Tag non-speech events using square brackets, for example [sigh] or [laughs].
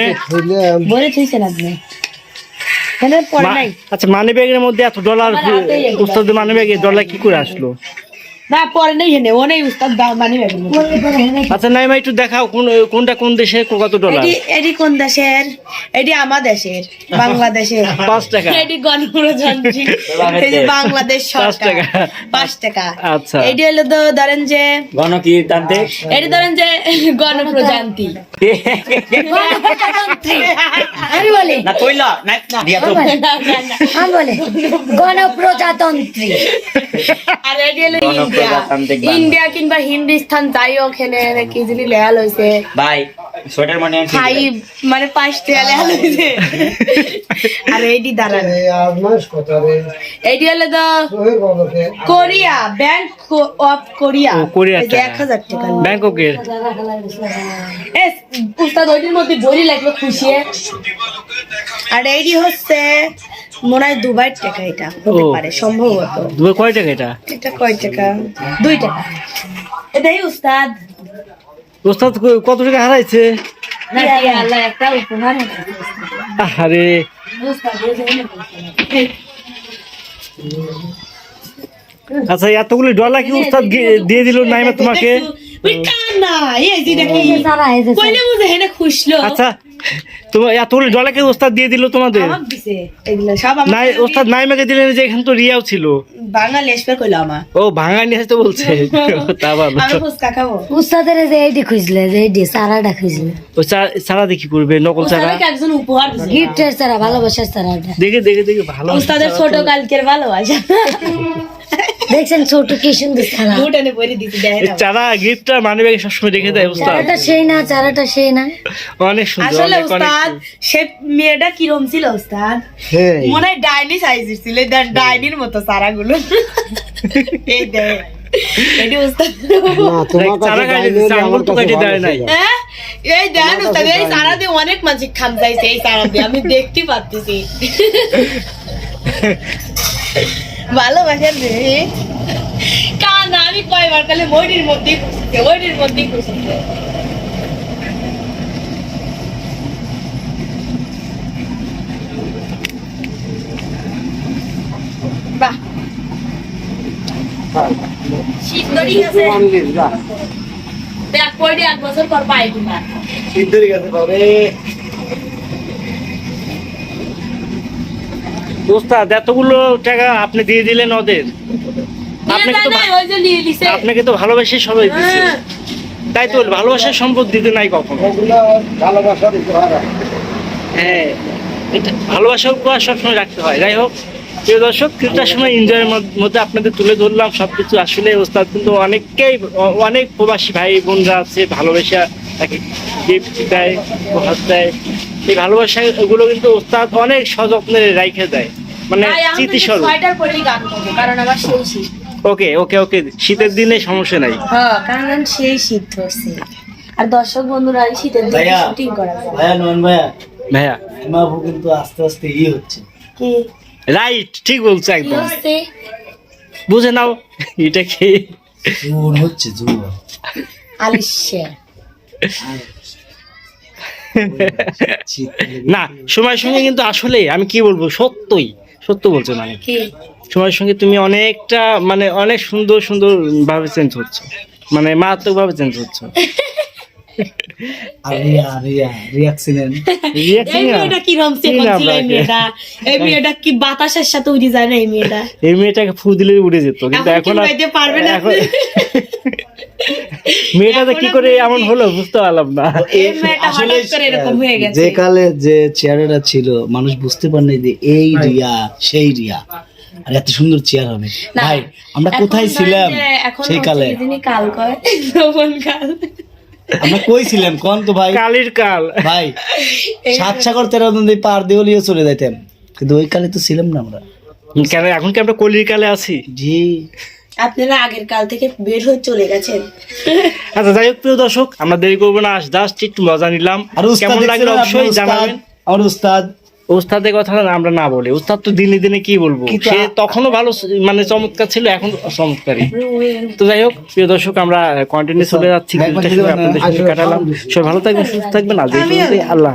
আপনি বলে থইছেন আপনি। আচ্ছা মানি ব্যাগের মধ্যে এত ডলার আমার হাতেই এগুলো। উস্তাদের ব্যাগে ডলার কি করে আসলো? না পড়ে নাই হেনে ও নাই উস্তাদ দা- আচ্ছা নাই ভাই একটু দেখাও কোন কোনটা কোন দেশে কত ডলার এটি এটি কোন দেশের? এটি আমার দেশের। বাংলাদেশের। [laughs] টাকা। এটি গণপ্রজাতন্ত্রী। এই যে বাংলাদেশ পাঁচ সরকার। টাকা। পাঁচ টাকা। আচ্ছা। এটি হলো তো ধরেন যে গণ কি এটি ধরেন যে গণপ্রজাতন্ত্রী। আমি বলি না কইলা না না দিয়া তো। আমি বলি গণপ্রজাতন্ত্রী। আর এটি ইন্ডিয়া। ইন্ডিয়া কিংবা হিন্দুস্তান তাই ওখানে কি জানি লেয়াল হয়েছে ভাই সোয়েটার মনে আছে মানে পাঁচ টাকা লেয়াল হয়েছে আর এইটি দাঁড়ান। এইটি হলো তো কোরিয়া ব্যাংক অফ কোরিয়া। ও, কোরিয়ার এই যে টাকা। এক হাজার টাকা ব্যাংককের এ, উস্তাদ ওইটির মধ্যে বড়ি লাগল খুশি আর এইটি হচ্ছে মনে হয় দুবাইয়ের টাকা এটা হতে পারে সম্ভবত। দুবার কয় টাকা এটা? এটা কয় টাকা? দুই টাকা। এটাই উস্তাদ। উস্তাদ ক- কত টাকা হারাইছে? আরে। আচ্ছা এতগুলি ডলার কি উস্তাদ দিয়ে দিল নাইমা তোমাকে? ওই কান্না, এই যে দেখি। সারা কইলে বুঝে হেনে খুশলো। আচ্ছা তোমার এতগুলো ডলার কি দিয়ে দিল তোমাদের? আমাক দিছে, এগুলো সব আমাকে নাই দিয়ে- দিলেন যে এখানে তো রিয়াও ছিল। বাঙালি এসবে কইলো আমার। ও ভাঙা নিয়ে তো বলছে। তা ভালো। আমি ফুচকা খাব। উস্তাদের যে এইটি খুঁজলে যে এইটি সারাটা খুঁজলে। ও চারা দেখি করবে? নকল চারা? উস্তাদকে একজন উপহার গিফটের সারা ভালোবাসার সারাটা দেখে দেখে দেখে ভালো। উস্তাদের ছোট কালকের ভালোবাসা। [laughs] দেখছেন ছোট কি সুন্দর সারা বুট পরে দিতে দেয় না। চারা গিফটটা মানে সবসময় রেখে দেয় উস্তাদ। চারাটা সেই না চারাটা সেই না। অনেক সুন্দর আসলে উস্তাদ সে মেয়েটা কিরম ছিল উস্তাদ? মনে হয় ডাইনি সাইজের ছিল ডাইনির মতো এই এটি উস্তাদ। চারা কাটে দিচ্ছে আঙুল তো কাটে দেয় নাই হ্যাঁ? এই দেন উস্তাদ এই সারা দিয়ে অনেক মানুষ খাম চাইছে এই সারা দিয়ে। আমি দেখতে পাচ্ছি [laughs] ভালোবাসার রে কানা আমি কয়বার কালে ময়ূরের মধ্যেই খুশিছে ময়ূরের মধ্যেই খুশিছে বাহ। শীত ধরি গেছে দেখ কয়টি এক বছর পর পাই কিনা। উস্তাদ এতগুলো টাকা আপনি দিয়ে দিলেন ওদের। আপনাকে তো আপনাকে তো ভালোবাসে সবাই দিচ্ছে হ্যাঁ। তাই তো ভালোবাসার সম্পদ দিতে নাই কখনো। হ্যাঁ এটা ভালোবাসার উপহার সবসময় রাখতে হয়। যাই হোক প্রিয় দর্শক কিছুটা সময় এনজয়ের মধ্যে আপনাদের তুলে ধরলাম। সবকিছু আসলে ওস্তাদ কিন্তু অনেককেই অনেক প্রবাসী ভাই বোনরা আছে ভালোবাসা তাকে গিফট দেয় উপহার দেয়। এই ভালোবাসা গুলো কিন্তু ওস্তাদ অনেক সযত্নে রাইখে দেয়। মানে স্মৃতিস্বরূপ। সোয়েটার পরেই গান করব কারণ আমার সেই শীত। ওকে ওকে ওকে শীতের দিনে সমস্যা নাই। হ্যাঁ কারণ সেই শীত ধরছে। আর দর্শক বন্ধুরা এই শীতের দিনে ভাইয়া। শুটিং করা যায় ভাইয়া নয়ন ভাইয়া ভাইয়া। হিমাবু কিন্তু আস্তে আস্তে ইয়ে হচ্ছে। কি? রাইট ঠিক বলছো একদম। বুঝে নাও এটা কি? জোর হচ্ছে জোর। আলিশা। না সময়ের সঙ্গে কিন্তু আসলে আমি কি বলব সত্যই। সত্য বলছো মানে। সময়ের সঙ্গে তুমি অনেকটা মানে অনেক সুন্দর সুন্দর ভাবে চেঞ্জ হচ্ছে। মানে মারাত্মক ভাবে চেঞ্জ হচ্ছে। [laughs] আর রিয়া রিয়া রিয়াকশনের এই কি রমছে কি ছিল এই মেয়েটা? এই মেয়েটা কি বাতাসের সাথে উড়ে যায় না এই মেয়েটা? এই মেয়েটাকে ফু দিলে উড়ে যেত কিন্তু এখন আর- পারবে না? এখন কি করে এমন হলো বুঝতে পারলাম না। এই মেয়েটা হঠাৎ করে এরকম গেছে। যে কালে যে চেয়ারটা ছিল মানুষ বুঝতে পারেনি যে এই রিয়া সেই রিয়া। আর এত সুন্দর চেয়ার হবে। ভাই আমরা কোথায় ছিলাম সেই কালে? কাল কয় কাল আমরা কই ছিলাম কোন তো ভাই? কালির কাল। ভাই সাত সাগর তেরো নদী পার দিয়ে দেওয়ালিও চলে যাইতাম। কিন্তু ওই কালে তো ছিলাম না আমরা। কেন এখন কি আমরা কলির কালে আছি? জি। আপনারা আগের কাল থেকে বের হয়ে চলে গেছেন। আচ্ছা যাই হোক প্রিয় দর্শক আমরা দেরি করব না আস জাস্ট একটু মজা নিলাম। আর কেমন লাগল অবশ্যই জানাবেন। আমার উস্তাদ। ওস্তাদের কথা আমরা না বলি। ওস্তাদ তো দিনে দিনে কি বলব? সে তখনও ভালো মানে চমৎকার ছিল এখন চমৎকারই। তো যাই হোক প্রিয় দর্শক আমরা কন্টিনিউ চলে যাচ্ছি। আপনাদের কাটালাম। সবাই ভালো থাকবেন সুস্থ থাকবেন। আজ আল্লাহ